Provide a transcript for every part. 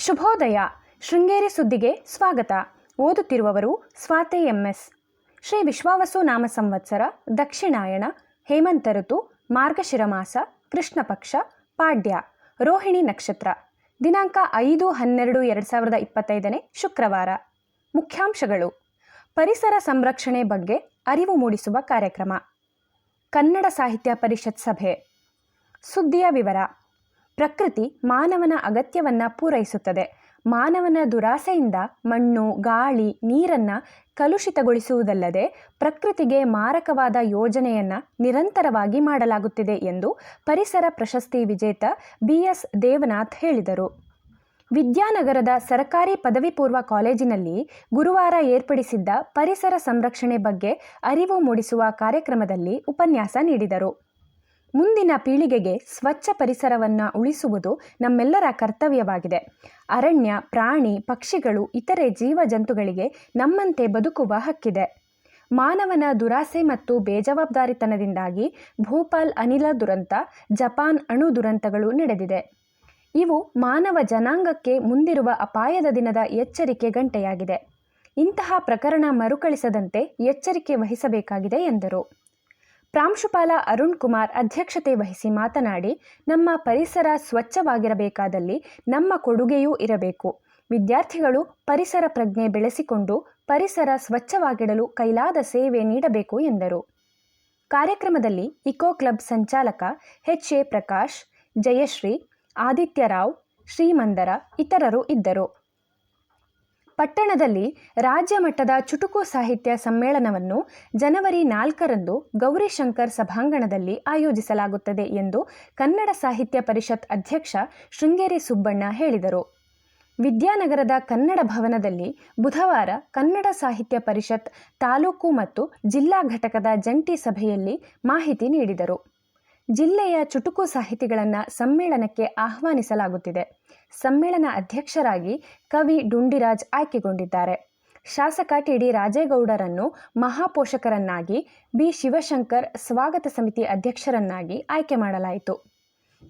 ಶುಭೋದಯ. ಶೃಂಗೇರಿ ಸುದ್ದಿಗೆ ಸ್ವಾಗತ. ಓದುತ್ತಿರುವವರು ಸ್ವಾತಿ ಎಂಎಸ್. ಶ್ರೀ ವಿಶ್ವಾವಸು ನಾಮ ಸಂವತ್ಸರ, ದಕ್ಷಿಣಾಯಣ, ಹೇಮಂತ ಋತು ಮಾರ್ಗಶಿರ ಮಾಸ ಕೃಷ್ಣ ಪಕ್ಷ ಪಾಡ್ಯ, ರೋಹಿಣಿ ನಕ್ಷತ್ರ. ದಿನಾಂಕ ಐದು ಹನ್ನೆರಡು ಎರಡು ಸಾವಿರದ ಇಪ್ಪತ್ತೈದನೇ ಶುಕ್ರವಾರ. ಮುಖ್ಯಾಂಶಗಳು. ಪರಿಸರ ಸಂರಕ್ಷಣೆ ಬಗ್ಗೆ ಅರಿವು ಮೂಡಿಸುವ ಕಾರ್ಯಕ್ರಮ. ಕನ್ನಡ ಸಾಹಿತ್ಯ ಪರಿಷತ್ ಸಭೆ. ಸುದ್ದಿಯ ವಿವರ. ಪ್ರಕೃತಿ ಮಾನವನ ಅಗತ್ಯವನ್ನ ಪೂರೈಸುತ್ತದೆ. ಮಾನವನ ದುರಾಸೆಯಿಂದ ಮಣ್ಣು, ಗಾಳಿ, ನೀರನ್ನ ಕಲುಷಿತಗೊಳಿಸುವುದಲ್ಲದೆ ಪ್ರಕೃತಿಗೆ ಮಾರಕವಾದ ಯೋಜನೆಯನ್ನ ನಿರಂತರವಾಗಿ ಮಾಡಲಾಗುತ್ತಿದೆ ಎಂದು ಪರಿಸರ ಪ್ರಶಸ್ತಿ ವಿಜೇತ ಬಿಎಸ್ ದೇವನಾಥ್ ಹೇಳಿದರು. ವಿದ್ಯಾನಗರದ ಸರಕಾರಿ ಪದವಿ ಪೂರ್ವ ಕಾಲೇಜಿನಲ್ಲಿ ಗುರುವಾರ ಏರ್ಪಡಿಸಿದ್ದ ಪರಿಸರ ಸಂರಕ್ಷಣೆ ಬಗ್ಗೆ ಅರಿವು ಮೂಡಿಸುವ ಕಾರ್ಯಕ್ರಮದಲ್ಲಿ ಉಪನ್ಯಾಸ ನೀಡಿದರು. ಮುಂದಿನ ಪೀಳಿಗೆಗೆ ಸ್ವಚ್ಛ ಪರಿಸರವನ್ನು ಉಳಿಸುವುದು ನಮ್ಮೆಲ್ಲರ ಕರ್ತವ್ಯವಾಗಿದೆ. ಅರಣ್ಯ, ಪ್ರಾಣಿ, ಪಕ್ಷಿಗಳು, ಇತರೆ ಜೀವಜಂತುಗಳಿಗೆ ನಮ್ಮಂತೆ ಬದುಕುವ ಹಕ್ಕಿದೆ. ಮಾನವನ ದುರಾಸೆ ಮತ್ತು ಬೇಜವಾಬ್ದಾರಿತನದಿಂದಾಗಿ ಭೂಪಾಲ್ ಅನಿಲ ದುರಂತ, ಜಪಾನ್ ಅಣು ದುರಂತಗಳು ನಡೆದಿದೆ. ಇವು ಮಾನವ ಜನಾಂಗಕ್ಕೆ ಮುಂದಿರುವ ಅಪಾಯದ ದಿನದ ಎಚ್ಚರಿಕೆ ಗಂಟೆಯಾಗಿದೆ. ಇಂತಹ ಪ್ರಕರಣ ಮರುಕಳಿಸದಂತೆ ಎಚ್ಚರಿಕೆ ವಹಿಸಬೇಕಾಗಿದೆ ಎಂದರು. ಪ್ರಾಂಶುಪಾಲ ಅರುಣ್ ಕುಮಾರ್ ಅಧ್ಯಕ್ಷತೆ ವಹಿಸಿ ಮಾತನಾಡಿ, ನಮ್ಮ ಪರಿಸರ ಸ್ವಚ್ಛವಾಗಿರಬೇಕಾದಲ್ಲಿ ನಮ್ಮ ಕೊಡುಗೆಯೂ ಇರಬೇಕು. ವಿದ್ಯಾರ್ಥಿಗಳು ಪರಿಸರ ಪ್ರಜ್ಞೆ ಬೆಳೆಸಿಕೊಂಡು ಪರಿಸರ ಸ್ವಚ್ಛವಾಗಿಡಲು ಕೈಲಾದ ಸೇವೆ ನೀಡಬೇಕು ಎಂದರು. ಕಾರ್ಯಕ್ರಮದಲ್ಲಿ ಇಕೋ ಕ್ಲಬ್ ಸಂಚಾಲಕ ಎಚ್ ಎ ಪ್ರಕಾಶ್, ಜಯಶ್ರೀ ಆದಿತ್ಯರಾವ್ ಶ್ರೀಮಂದರ ಇತರರು ಇದ್ದರು. ಪಟ್ಟಣದಲ್ಲಿ ರಾಜ್ಯ ಮಟ್ಟದ ಚುಟುಕು ಸಾಹಿತ್ಯ ಸಮ್ಮೇಳನವನ್ನು ಜನವರಿ ನಾಲ್ಕರಂದು ಗೌರಿಶಂಕರ್ ಸಭಾಂಗಣದಲ್ಲಿ ಆಯೋಜಿಸಲಾಗುತ್ತದೆ ಎಂದು ಕನ್ನಡ ಸಾಹಿತ್ಯ ಪರಿಷತ್ ಅಧ್ಯಕ್ಷ ಶೃಂಗೇರಿ ಸುಬ್ಬಣ್ಣ ಹೇಳಿದರು. ವಿದ್ಯಾನಗರದ ಕನ್ನಡ ಭವನದಲ್ಲಿ ಬುಧವಾರ ಕನ್ನಡ ಸಾಹಿತ್ಯ ಪರಿಷತ್ ತಾಲೂಕು ಮತ್ತು ಜಿಲ್ಲಾ ಘಟಕದ ಜಂಟಿ ಸಭೆಯಲ್ಲಿ ಮಾಹಿತಿ ನೀಡಿದರು. ಜಿಲ್ಲೆಯ ಚುಟುಕು ಸಾಹಿತಿಗಳನ್ನು ಸಮ್ಮೇಳನಕ್ಕೆ ಆಹ್ವಾನಿಸಲಾಗುತ್ತಿದೆ. ಸಮ್ಮೇಳನ ಅಧ್ಯಕ್ಷರಾಗಿ ಕವಿ ಡುಂಡಿರಾಜ್ ಆಯ್ಕೆಗೊಂಡಿದ್ದಾರೆ. ಶಾಸಕ ಟಿಡಿ ರಾಜೇಗೌಡರನ್ನು ಮಹಾಪೋಷಕರನ್ನಾಗಿ, ಬಿ. ಶಿವಶಂಕರ್ ಸ್ವಾಗತ ಸಮಿತಿ ಅಧ್ಯಕ್ಷರನ್ನಾಗಿ ಆಯ್ಕೆ ಮಾಡಲಾಯಿತು.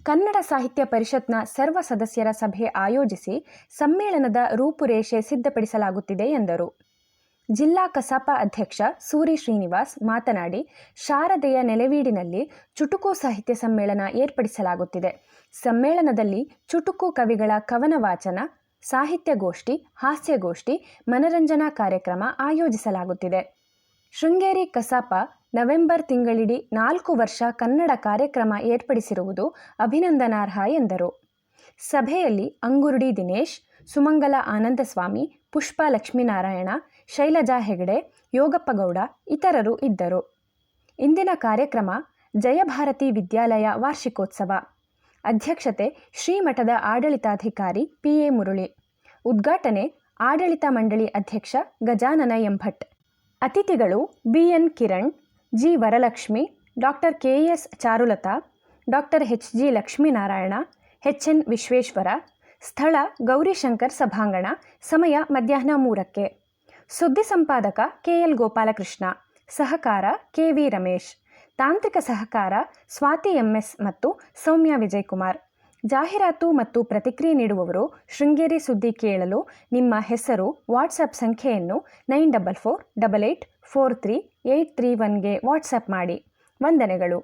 ಕನ್ನಡ ಸಾಹಿತ್ಯ ಪರಿಷತ್ನ ಸರ್ವ ಸದಸ್ಯರ ಸಭೆ ಆಯೋಜಿಸಿ ಸಮ್ಮೇಳನದ ರೂಪುರೇಷೆ ಸಿದ್ಧಪಡಿಸಲಾಗುತ್ತಿದೆ ಎಂದರು. ಜಿಲ್ಲಾ ಕಸಾಪ ಅಧ್ಯಕ್ಷ ಸೂರಿ ಶ್ರೀನಿವಾಸ್ ಮಾತನಾಡಿ, ಶಾರದೆಯ ನೆಲೆವೀಡಿನಲ್ಲಿ ಚುಟುಕು ಸಾಹಿತ್ಯ ಸಮ್ಮೇಳನ ಏರ್ಪಡಿಸಲಾಗುತ್ತಿದೆ. ಸಮ್ಮೇಳನದಲ್ಲಿ ಚುಟುಕು ಕವಿಗಳ ಕವನ ವಾಚನ ಸಾಹಿತ್ಯಗೋಷ್ಠಿ ಹಾಸ್ಯಗೋಷ್ಠಿ ಮನರಂಜನಾ ಕಾರ್ಯಕ್ರಮ ಆಯೋಜಿಸಲಾಗುತ್ತಿದೆ. ಶೃಂಗೇರಿ ಕಸಾಪ ನವೆಂಬರ್ ತಿಂಗಳಿಡೀ ನಾಲ್ಕು ವರ್ಷ ಕನ್ನಡ ಕಾರ್ಯಕ್ರಮ ಏರ್ಪಡಿಸಿರುವುದು ಅಭಿನಂದನಾರ್ಹ ಎಂದರು. ಸಭೆಯಲ್ಲಿ ಅಂಗುರುಡಿ ದಿನೇಶ್, ಸುಮಂಗಲ ಆನಂದಸ್ವಾಮಿ ಪುಷ್ಪ ಲಕ್ಷ್ಮೀನಾರಾಯಣ ಶೈಲಜಾ ಹೆಗಡೆ ಯೋಗಪ್ಪಗೌಡ ಇತರರು ಇದ್ದರು. ಇಂದಿನ ಕಾರ್ಯಕ್ರಮ ಜಯಭಾರತಿ ವಿದ್ಯಾಲಯ ವಾರ್ಷಿಕೋತ್ಸವ. ಅಧ್ಯಕ್ಷತೆ ಶ್ರೀಮಠದ ಆಡಳಿತಾಧಿಕಾರಿ ಪಿ ಎ ಮುರುಳಿ. ಉದ್ಘಾಟನೆ ಆಡಳಿತ ಮಂಡಳಿ ಅಧ್ಯಕ್ಷ ಗಜಾನನ ಎಂಭಟ್. ಅತಿಥಿಗಳು B N Kiran, G Varalakshmi, doctor K S Charulata, doctor H G Lakshminarayana, H N Vishweshwar, ಸ್ಥಳ ಗೌರಿಶಂಕರ್ ಸಭಾಂಗಣ, ಸಮಯ ಮಧ್ಯಾಹ್ನ ಮೂರಕ್ಕೆ. ಸುದ್ದಿ ಸಂಪಾದಕ ಕೆಎಲ್ ಗೋಪಾಲಕೃಷ್ಣ, ಸಹಕಾರ ಕೆ ವಿ ರಮೇಶ್, ತಾಂತ್ರಿಕ ಸಹಕಾರ ಸ್ವಾತಿ ಎಂಎಸ್ ಮತ್ತು ಸೌಮ್ಯ ವಿಜಯಕುಮಾರ್. ಜಾಹೀರಾತು ಮತ್ತು ಪ್ರತಿಕ್ರಿಯೆ ನೀಡುವವರು ಶೃಂಗೇರಿ ಸುದ್ದಿ ಕೇಳಲು ನಿಮ್ಮ ಹೆಸರು ವಾಟ್ಸಪ್ ಸಂಖ್ಯೆಯನ್ನು nine double four double eight four three eight three ಒನ್ಗೆ WhatsApp ಮಾಡಿ. ವಂದನೆಗಳು.